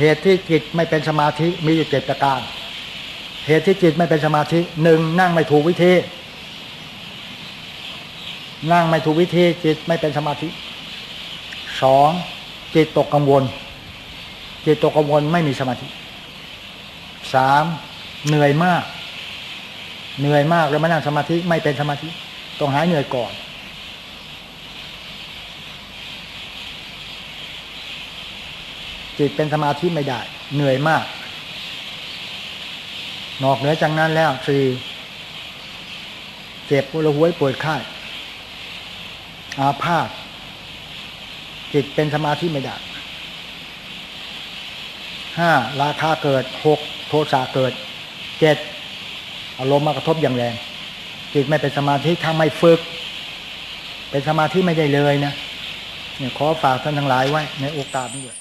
เหตุที่จิตไม่เป็นสมาธิมีอยู่เจ็ดประการ เหตุที่จิตไม่เป็นสมาธิหนึ่งนั่งไม่ถูกวิธี นั่งไม่ถูกวิธีจิตไม่เป็นสมาธิสองจิตตกกังวล จิตตกกังวลไม่มีสมาธิสามเหนื่อยมาก เหนื่อยมากแล้วมานั่งสมาธิไม่เป็นสมาธิ ต้องหายเหนื่อยก่อน จิตเป็นสมาธิไม่ได้ เหนื่อยมาก นอกเหนือจากนั้นแล้วสี่เจ็บปวดหัวปวดไข้อาพาธจิตเป็นสมาธิไม่ได้ห้าราคาเกิดหกโทสะเกิดเจ็ดอารมณ์มากระทบอย่างแรง จิตไม่เป็นสมาธิถ้าไม่ฝึก เป็นสมาธิไม่ได้เลยนะเนี่ยขอฝากท่านทั้งหลายไว้ในโอกาสนี้ด้วย